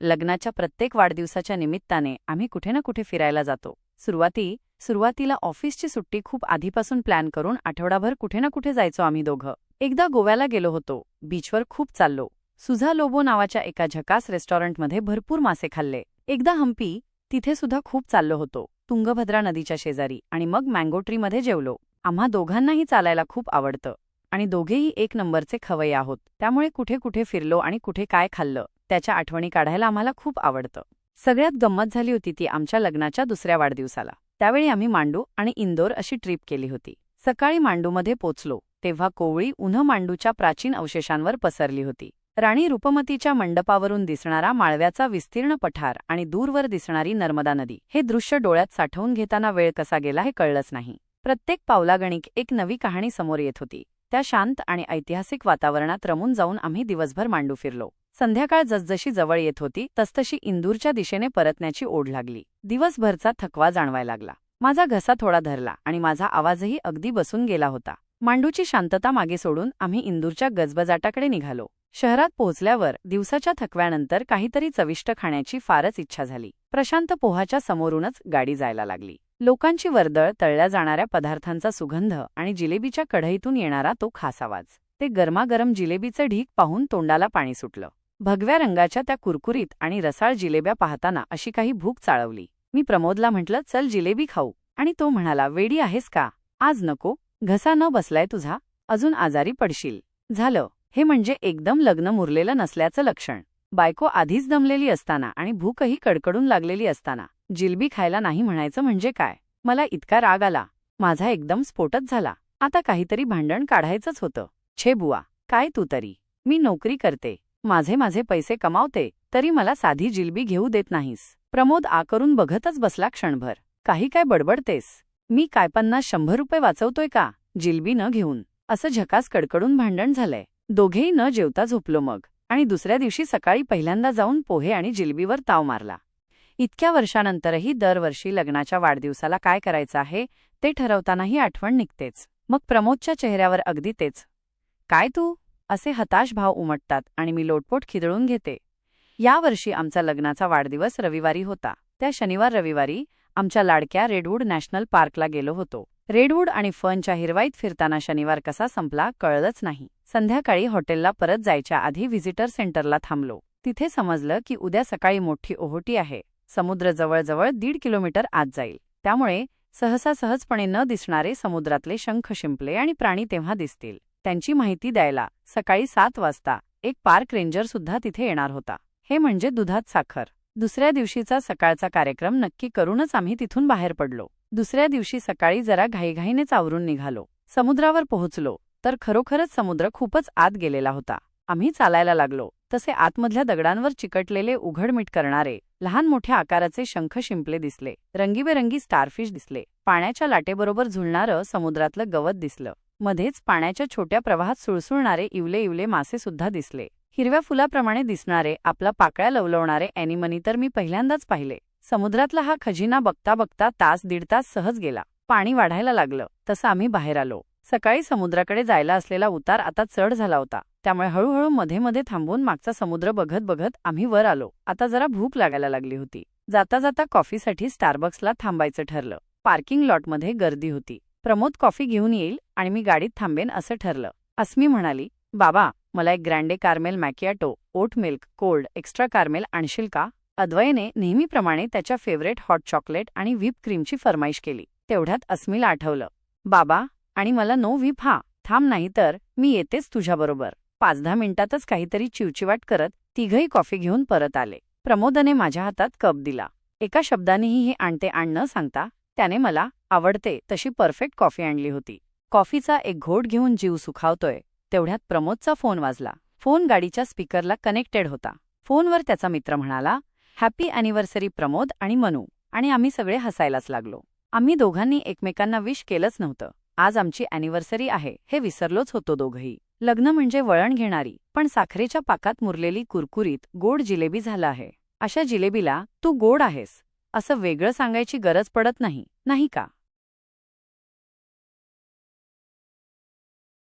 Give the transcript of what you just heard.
लग्नाच्या प्रत्येक वाढदिवसाच्या निमित्ताने आम्ही कुठे ना कुठे फिरायला जातो. सुरुवाती सुरुवातीला ऑफिसची सुट्टी खूप आधीपासून प्लॅन करून आठवडाभर कुठे ना कुठे जायचो आम्ही दोघं. एकदा गोव्याला गेलो होतो. बीचवर खूप चाललो. सुझा लोबो नावाच्या एका झकास रेस्टॉरंटमध्ये भरपूर मासे खाल्ले. एकदा हम्पी तिथे सुद्धा खूप चाललो होतो. तुंगभद्रा नदीच्या शेजारी आणि मग मँगोट्रीमध्ये जेवलो. आम्हा दोघांनाही चालायला खूप आवडतं. आणि दोघेही एक नंबरचे खवय आहोत. त्यामुळे कुठे कुठे फिरलो आणि कुठे काय खाल्लं. त्याच्या आठवणी काढायला आम्हाला खूप आवडतं. सगळ्यात गंमत झाली होती ती आमच्या लग्नाच्या दुसऱ्या वाढदिवसाला. त्यावेळी आम्ही मांडू आणि इंदोर अशी ट्रीप केली होती. सकाळी मांडूमध्ये पोचलो तेव्हा कोवळी उन्ह मांडूच्या प्राचीन अवशेषांवर पसरली होती. राणी रूपमतीच्या मंडपावरून दिसणारा माळव्याचा विस्तीर्ण पठार आणि दूरवर दिसणारी नर्मदा नदी हे दृश्य डोळ्यात साठवून घेताना वेळ कसा गेला हे कळलंच नाही. प्रत्येक पावलागणिक एक नवी कहाणी समोर येत होती. त्या शांत आणि ऐतिहासिक वातावरणात रमून जाऊन आम्ही दिवसभर मांडू फिरलो. संध्याकाळ जसजशी जवळ येत होती तसतशी इंदूरच्या दिशेने परतण्याची ओढ लागली. दिवसभरचा थकवा जाणवायला लागला. माझा घसा थोडा धरला आणि माझा आवाजही अगदी बसून गेला होता. मांडूची शांतता मागे सोडून आम्ही इंदूरच्या गजबजाटाकडे निघालो. शहरात पोहोचल्यावर दिवसाच्या थकव्यानंतर काहीतरी चविष्ट खाण्याची फारच इच्छा झाली. प्रशांत पोहाच्या समोरूनच गाडी जायला लागली. लोकांची वर्दळ तळल्या जाणाऱ्या पदार्थांचा सुगंध आणि जिलेबीच्या कढईतून येणारा तो खास आवाज. ते गरमागरम जिलेबीचे ढीक पाहून तोंडाला पाणी सुटलं. भगव्या रंगाच्या त्या कुरकुरीत आणि रसाळ जिलेब्या पाहताना अशी काही भूक चाळवली. मी प्रमोदला म्हटलं चल जिलेबी खाऊ. आणि तो म्हणाला वेडी आहेस का? आज नको. घसा न बसलाय तुझा. अजून आजारी पडशील. झालं. हे म्हणजे एकदम लग्न मुरलेलं नसल्याचं लक्षण. बायको आधीच दमलेली असताना आणि भूकही कडकडून लागलेली असताना जिलबी खायला नाही म्हणायचं म्हणजे काय? मला इतका राग आला. माझा एकदम स्फोटच झाला. आता काहीतरी भांडण काढायचंच होतं. छे बुवा काय तू तरी? मी नोकरी करते. माझे माझे पैसे कमावते तरी मला साधी जिलबी घेऊ देत नाहीस. प्रमोद आ करून बघतच बसला क्षणभर. काही काय बडबडतेस? मी काय पन्नास शंभर रुपये वाचवतोय का? जिलबी न घेऊन. असं झकास कडकडून भांडण झालंय. दोघेही न जेवता झोपलो मग आणि दुसऱ्या दिवशी सकाळी पहिल्यांदा जाऊन पोहे आणि जिलबीवर ताव मारला. इतक्या वर्षानंतरही दरवर्षी लग्नाच्या वाढदिवसाला काय करायचं आहे ते ठरवतानाही आठवण निघतेच. मग प्रमोदच्या चेहऱ्यावर अगदी तेच. काय तू? असे हताश भाव उमटतात आणि मी लोटपोट खिदळून घेते. यावर्षी आमचा लग्नाचा वाढदिवस रविवारी होता. त्या शनिवार रविवारी आमच्या लाडक्या रेडवूड नॅशनल पार्कला गेलो होतो. रेडवूड आणि फनच्या हिरवाईत फिरताना शनिवार कसा संपला कळलंच नाही. संध्याकाळी हॉटेलला परत जायच्या आधी व्हिजिटर सेंटरला थांबलो. तिथे समजलं की उद्या सकाळी मोठी ओहोटी आहे. समुद्र जवळजवळ दीड किलोमीटर आत जाईल. त्यामुळे सहसा सहजपणे न दिसणारे समुद्रातले शंख शिंपले आणि प्राणी तेव्हा दिसतील. त्यांची माहिती द्यायला सकाळी सात वाजता एक पार्क रेंजर सुद्धा तिथे येणार होता. हे म्हणजे दुधात साखर. दुसऱ्या दिवशीचा सकाळचा कार्यक्रम नक्की करूनच आम्ही तिथून बाहेर पडलो. दुसऱ्या दिवशी सकाळी जरा घाईघाईनेच आवरून निघालो. समुद्रावर पोहोचलो तर खरोखरच समुद्र खूपच आत गेलेला होता. आम्ही चालायला लागलो तसे आतमधल्या दगडांवर चिकटलेले उघडमीट करणारे लहान मोठ्या आकाराचे शंख शिंपले दिसले रंगीबेरंगी स्टारफिश दिसले पाण्याच्या लाटेबरोबर झुलणारं समुद्रातलं गवत दिसलं. मध्येच पाण्याच्या छोट्या प्रवाहात सुळसुळणारे इवले इवले मासे सुद्धा दिसले. हिरव्या फुलाप्रमाणे दिसणारे आपला पाकळ्या लवलवणारे अॅनिमनी तर मी पहिल्यांदाच पाहिले. समुद्रातला हा खजिना बघता बघता तास दीड तास सहज गेला. पाणी वाढायला लागलं. तसं आम्ही बाहेर आलो. सकाळी समुद्राकडे जायला असलेला उतार आता चढ झाला होता. त्यामुळे हळूहळू मध्ये मध्ये थांबून मागचा समुद्र बघत बघत आम्ही वर आलो. आता जरा भूक लागायला लागली होती. जाता जाता कॉफीसाठी स्टारबक्सला थांबायचं ठरलं. पार्किंग लॉटमध्ये गर्दी होती. प्रमोद कॉफी घेऊन येईल आणि मी गाडीत थांबेन असं ठरलं. अस्मी म्हणाली बाबा मला एक grande caramel macchiato oat milk cold extra caramel आणशील का? अद्वयने नेहमीप्रमाणे त्याच्या फेवरेट हॉट चॉकलेट आणि व्हीप क्रीमची फरमाईश केली. तेवढ्यात अस्मीला आठवलं बाबा आणि मला नो व्हीप हा थांब नाही तर मी येतेच तुझ्याबरोबर. पाच दहा मिनिटातच काहीतरी चिवचिवाट करत तिघही कॉफी घेऊन परत आले. प्रमोदने माझ्या हातात कप दिला. एका शब्दानेही हे आणते आणणं सांगता त्याने मला आवडते तशी परफेक्ट कॉफी आणली होती. कॉफीचा एक घोट घेऊन जीव सुखावतोय तेवढ्यात प्रमोदचा फोन वाजला. फोन गाडीच्या स्पीकरला कनेक्टेड होता. फोनवर त्याचा मित्र म्हणाला हॅपी अॅनिव्हर्सरी प्रमोद आणि मनू. आणि आम्ही सगळे हसायलाच लागलो. आम्ही दोघांनी एकमेकांना विश केलंच नव्हतं. आज आमची अॅनिव्हर्सरी आहे हे विसरलोच होतो दोघही. लग्न म्हणजे वळण घेणारी पण साखरेच्या पाकात मुरलेली कुरकुरीत गोड जिलेबी झालं आहे. अशा जिलेबीला तू गोड आहेस. असं वेगळं सांगायची गरज पडत नाही नाही का?